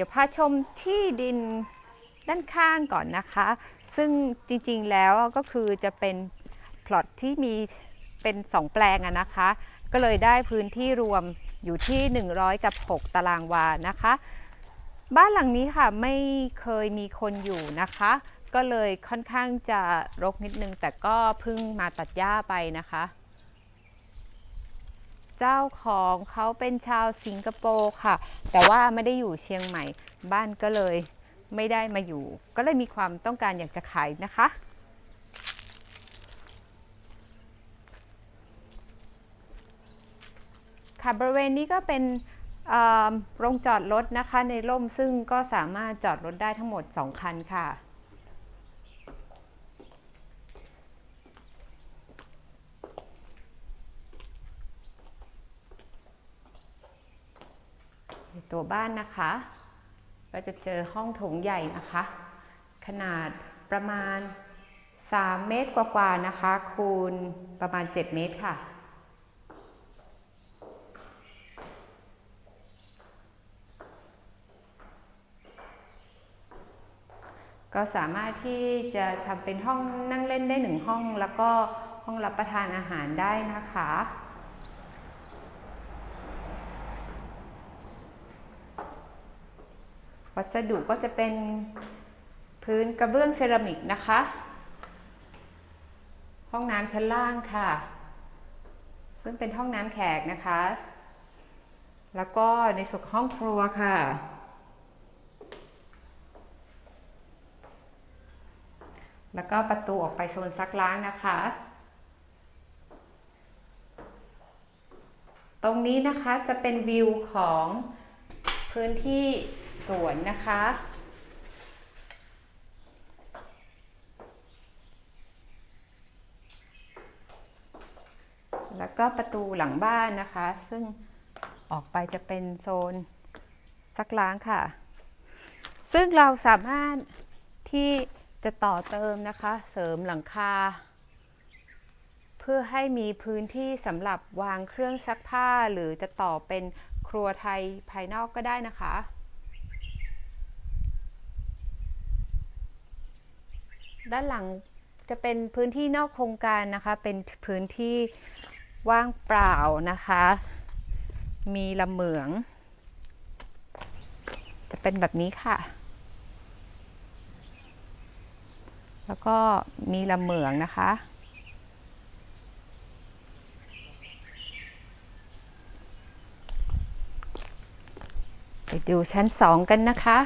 ดี๋ยวพาชมที่ดินด้านข้างก่อนนะคะ ซึ่งจริงๆแล้วก็คือจะเป็นพลอตที่มีเป็น 2 แปลงอะนะคะ ก็เลยได้พื้นที่รวมอยู่ที่ 100 กับ 6 ตารางวานะคะ บ้านหลังนี้ค่ะไม่เคยมีคนอยู่นะคะ ก็เลยค่อนข้างจะรกนิดนึง แต่ก็เพิ่งมาตัดหญ้าไปนะคะ เจ้าของเขาเป็นชาวสิงคโปร์ค่ะ แต่ว่าไม่ได้อยู่เชียงใหม่บ้านก็เลยไม่ได้มาอยู่ ก็เลยมีความต้องการอยากจะขายนะคะ ค่ะบริเวณนี้ก็เป็นโรงจอดรถนะคะในร่มซึ่งก็สามารถจอดรถได้ทั้งหมด 2 คันค่ะ ตัวบ้านนะคะ ก็จะเจอห้องโถงใหญ่นะคะ ขนาดประมาณ 3 เมตรกว่าๆนะคะ คูณประมาณ 7 เมตรค่ะก็สามารถที่จะทำเป็นห้องนั่งเล่นได้หนึ่งห้อง แล้วก็ห้องรับประทานอาหารได้นะคะ วัสดุก็จะเป็นพื้นกระเบื้องเซรามิกนะคะ ห้องน้ำชั้นล่างค่ะ ซึ่งเป็นห้องน้ำแขกนะคะ แล้วก็ในส่วนห้องครัวค่ะ แล้วก็ประตูออกไปโซนซักล้างนะคะ ตรงนี้นะคะจะเป็นวิวของพื้นที่ สวนนะคะ แล้วก็ประตูหลังบ้านนะคะ ซึ่งออกไปจะเป็นโซนซักล้างค่ะ ซึ่งเราสามารถที่จะต่อเติมนะคะ เสริมหลังคา เพื่อให้มีพื้นที่สำหรับวางเครื่องซักผ้าหรือจะต่อเป็นครัวไทยภายนอกก็ได้นะคะ ด้านหลังจะเป็นพื้นที่นอกโครงการนะคะ เป็นพื้นที่ว่างเปล่านะคะ มีลำเหมือง จะเป็นแบบนี้ค่ะ แล้วก็มีลำเหมืองนะคะ ไปดูชั้นสองกันนะคะ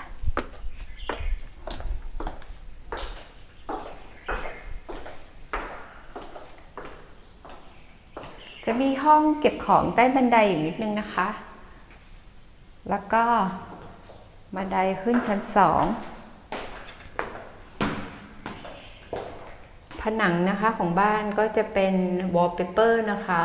จะมี ห้องเก็บของใต้บันไดอยู่นิดนึงนะคะ แล้วก็บันไดขึ้นชั้นสองผนังนะคะของบ้านก็จะเป็นวอลเปเปอร์นะคะ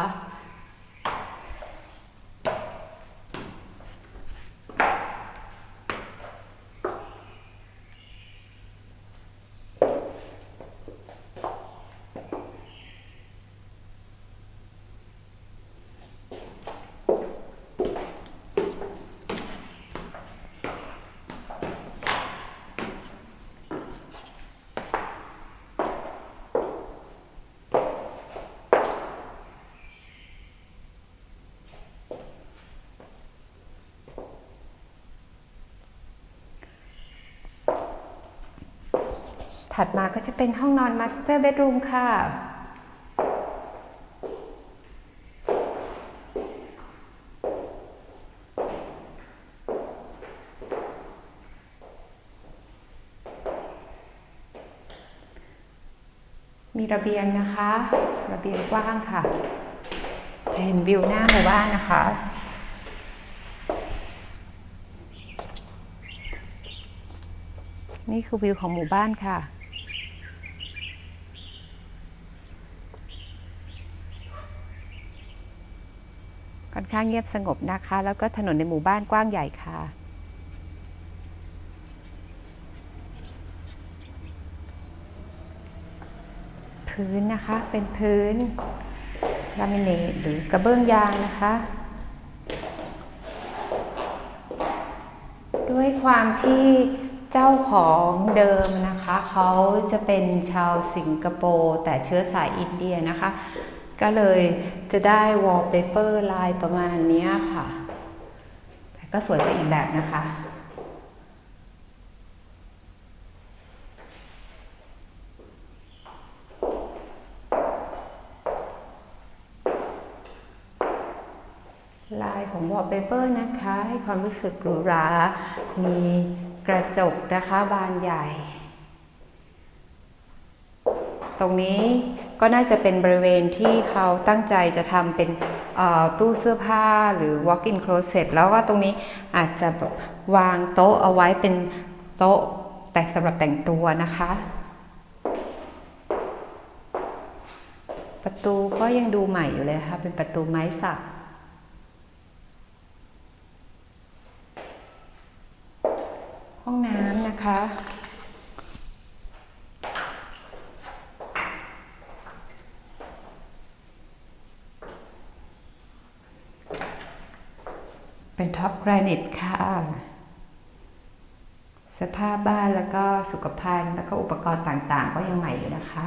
ถัดมาก็จะเป็นห้องนอนมาสเตอร์เบดรูมค่ะ มีระเบียงนะคะ ระเบียงกว้างค่ะ จะเห็นวิวหน้าหมู่บ้านนะคะนี่คือวิวของหมู่บ้านค่ะ ค่อนข้างเงียบสงบนะคะ แล้วก็ถนนในหมู่บ้านกว้างใหญ่ค่ะพื้นนะคะ เป็นพื้นลามิเนตหรือกระเบื้องยางนะคะ ด้วยความที่เจ้าของเดิมนะคะ เขาจะเป็นชาวสิงคโปร์แต่เชื้อสายอินเดียนะคะ ก็เลยจะได้วอลเปเปอร์ลายประมาณนี้ค่ะ ก็สวยไปอีกแบบนะคะ ลายของวอลเปเปอร์นะคะ ให้ความรู้สึกหรูหรา มีกระจกนะคะบานใหญ่ ตรงนี้ก็น่าจะเป็นบริเวณที่เขาตั้งใจจะทำเป็นตู้เสื้อผ้าหรือ walk-in closet แล้วก็ตรงนี้อาจจะแบบวางโต๊ะเอาไว้เป็นโต๊ะแต่สำหรับแต่งตัวนะคะ ประตูก็ยังดูใหม่อยู่เลยค่ะเป็นประตูไม้สักห้องน้ำนะคะ เป็นท็อป แกรนิตค่ะ สภาพบ้านแล้วก็สุขภัณฑ์แล้วก็อุปกรณ์ต่างๆ ก็ยังใหม่อยู่นะคะ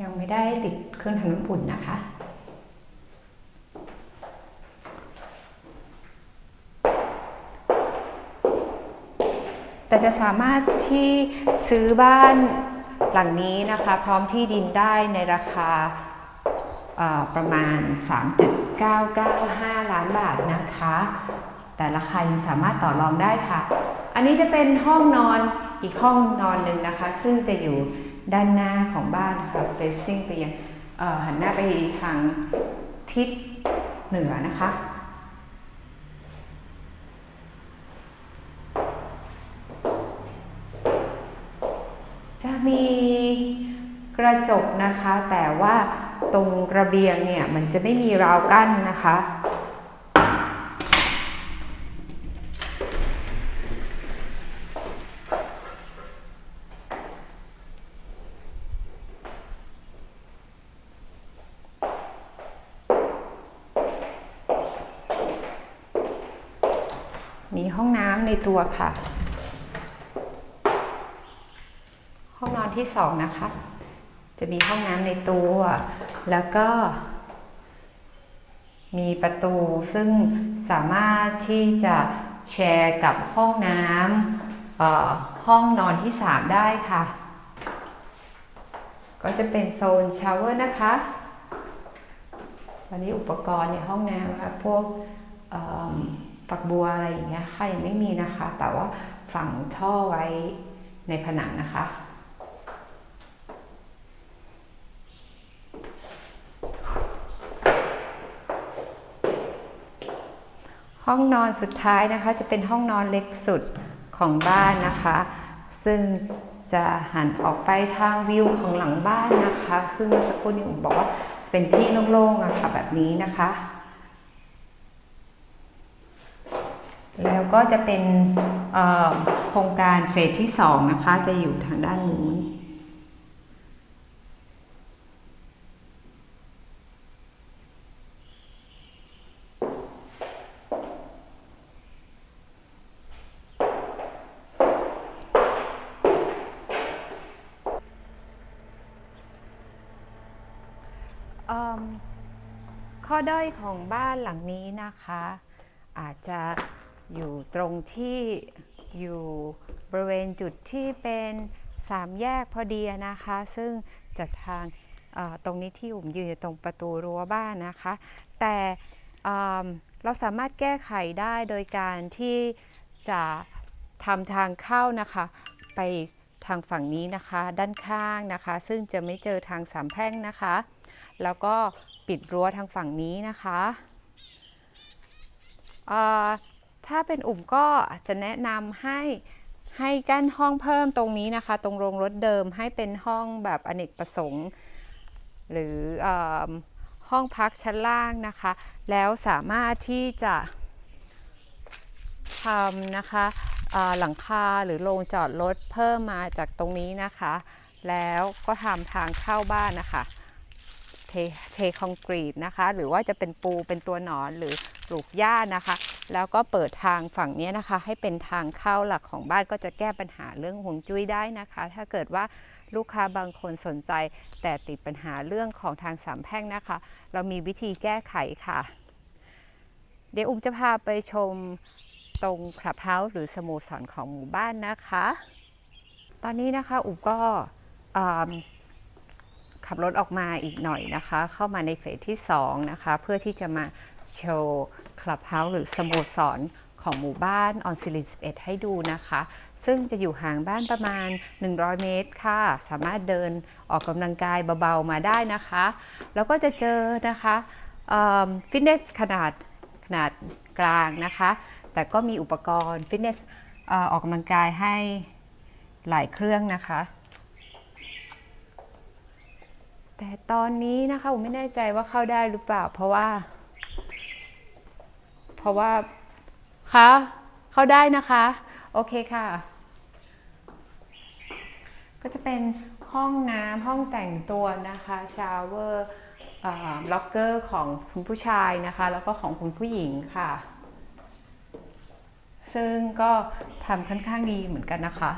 ยังไม่ได้ติดเครื่องทำน้ำอุ่นนะคะ แต่จะสามารถที่ซื้อบ้านหลังนี้นะคะ พร้อมที่ดินได้ในราคา ประมาณ 3.995 ล้านบาทนะคะ แต่ราคายังสามารถต่อรองได้ค่ะ อันนี้จะเป็นห้องนอนอีกห้องนอนหนึ่งนะคะ ซึ่งจะอยู่ด้านหน้าของบ้านค่ะ facing ไปยังหันหน้าไปทางทิศเหนือนะคะ จะมีกระจกนะคะแต่ว่า ตรงระเบียงเนี่ยมันจะไม่มีราวกั้นนะคะ มีห้องน้ำในตัวค่ะ ห้องนอนที่สองนะคะ จะมีห้องน้ำในตัว แล้วก็ มีประตูซึ่งสามารถที่จะแชร์กับห้องน้ำห้องนอนที่สามได้ค่ะ ก็จะเป็นโซนชาวเวอร์นะคะวันนี้อุปกรณ์ในห้องน้ำค่ะพวกเอิ่มฝักบัวอะไรอย่างเงี้ยค่ะยังไม่มีนะคะ แต่ว่าฝังท่อไว้ในผนังนะคะ ห้องนอนสุดท้ายนะคะ จะเป็นห้องนอนเล็กสุดของบ้านนะคะ ซึ่งจะหันออกไปทางวิวของหลังบ้านนะคะ ซึ่งเมื่อสักครู่นี้ผมบอกว่าเป็นที่โล่งๆอะค่ะแบบนี้นะคะ แล้วก็จะเป็นโครงการเฟสที่สองนะคะ จะอยู่ทางด้านนู้น ข้อด้อยของบ้านหลังนี้นะคะ อาจจะอยู่ตรงที่อยู่บริเวณจุดที่เป็นสามแยกพอดีนะคะ ซึ่งจากทางตรงนี้ที่ผมยืนอยู่ตรงประตูรั้วบ้านนะคะ แต่เราสามารถแก้ไขได้โดยการที่จะทำทางเข้านะคะ ไปทางฝั่งนี้นะคะ ด้านข้างนะคะ ซึ่งจะไม่เจอทางสามแพร่งนะคะ แล้วก็ปิดรั้วทางฝั่งนี้นะคะถ้าเป็นอุ่มก็อาจจะแนะนำให้ให้กั้นห้องเพิ่มตรงนี้นะคะ ตรงโรงรถเดิมให้เป็นห้องแบบอเนกประสงค์ หรืออห้องพักชั้นล่างนะคะ แล้วสามารถที่จะทำนะคะหลังคาหรือโรงจอดรถเพิ่มมาจากตรงนี้นะคะ แล้วก็ทำทางเข้าบ้านนะคะ เทเทคอนกรีตนะคะ หรือว่าจะเป็นปูเป็นตัวหนอนหรือปลูกหญ้านะคะ แล้วก็เปิดทางฝั่งนี้นะคะ ให้เป็นทางเข้าหลักของบ้านก็จะแก้ปัญหาเรื่องหงจุ้ยได้นะคะ ถ้าเกิดว่าลูกค้าบางคนสนใจ แต่ติดปัญหาเรื่องของทางสามแพร่งนะคะ เรามีวิธีแก้ไขค่ะ เดี๋ยวอุ้มจะพาไปชมตรงคลับเฮาส์หรือสโมสรของหมู่บ้านนะคะ ตอนนี้นะคะอุบก็อ่า ขับรถออกมาอีกหน่อยนะคะ เข้ามาในเฟสที่ 2 นะคะ เพื่อที่จะมาโชว์คลับเฮาส์หรือสโมสรของหมู่บ้านออนซิลิ11 ให้ดูนะคะ ซึ่งจะอยู่ห่างบ้านประมาณ 100 เมตรค่ะ สามารถเดินออกกำลังกายเบาๆมาได้นะคะ แล้วก็จะเจอนะคะฟิตเนสขนาดขนาดกลางนะคะ แต่ก็มีอุปกรณ์ฟิตเนสออกกำลังกายให้หลายเครื่องนะคะ แต่ตอนนี้นะคะผมไม่แน่ใจว่าเข้าได้หรือเปล่า เพราะว่า เพราะว่าคะเข้าได้นะคะ โอเคค่ะ ก็จะเป็นห้องน้ำห้องแต่งตัวนะคะชาวเวอร์ล็อกเกอร์ของคุณผู้ชายนะคะ แล้วก็ของคุณผู้หญิงค่ะ ซึ่งก็ทำค่อนข้างดีเหมือนกันนะคะ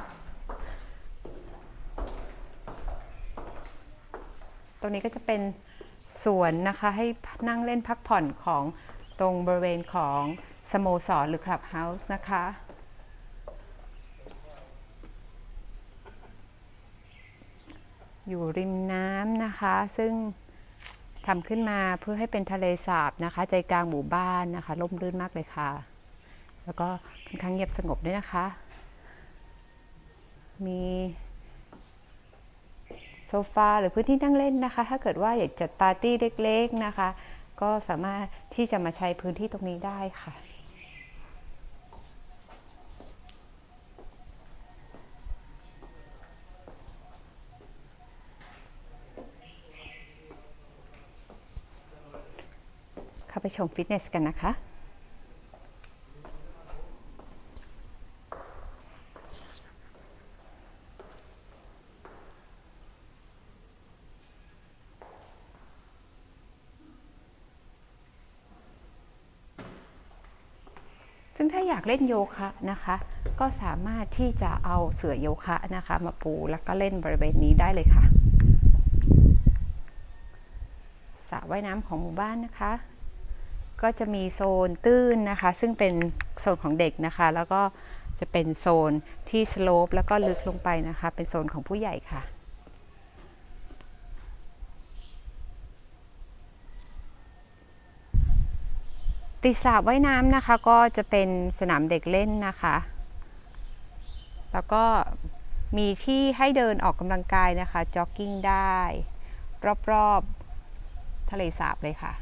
ตรงนี้ก็จะเป็นสวนนะคะให้นั่งเล่นพักผ่อนของตรงบริเวณของสโมสรหรือคลับเฮาส์นะคะ อยู่ริมน้ำนะคะ ซึ่งทำขึ้นมาเพื่อให้เป็นทะเลสาบนะคะ ใจกลางหมู่บ้านนะคะร่มรื่นมากเลยค่ะ แล้วก็ค่อนข้างเงียบสงบด้วยนะคะ มี โซฟาหรือพื้นที่นั่งเล่นนะคะ ถ้าเกิดว่าอยากจัดปาร์ตี้เล็กๆนะคะ ก็สามารถที่จะมาใช้พื้นที่ตรงนี้ได้ค่ะเข้าไปชมฟิตเนสกันนะคะ ซึ่งถ้าอยากเล่นโยคะนะคะ ก็สามารถที่จะเอาเสื่อโยคะนะคะ มาปูแล้วก็เล่นบริเวณนี้ได้เลยค่ะสระว่ายน้ำของหมู่บ้านนะคะ ก็จะมีโซนตื้นนะคะ ซึ่งเป็นโซนของเด็กนะคะ แล้วก็จะเป็นโซนที่สโลปแล้วก็ลึกลงไปนะคะ เป็นโซนของผู้ใหญ่ค่ะ ติดสระว่ายน้ำนะคะ ก็จะเป็นสนามเด็กเล่นนะคะ แล้วก็มีที่ให้เดินออกกำลังกายนะคะจ็อกกิ้งได้ รอบๆทะเลสาบเลยค่ะ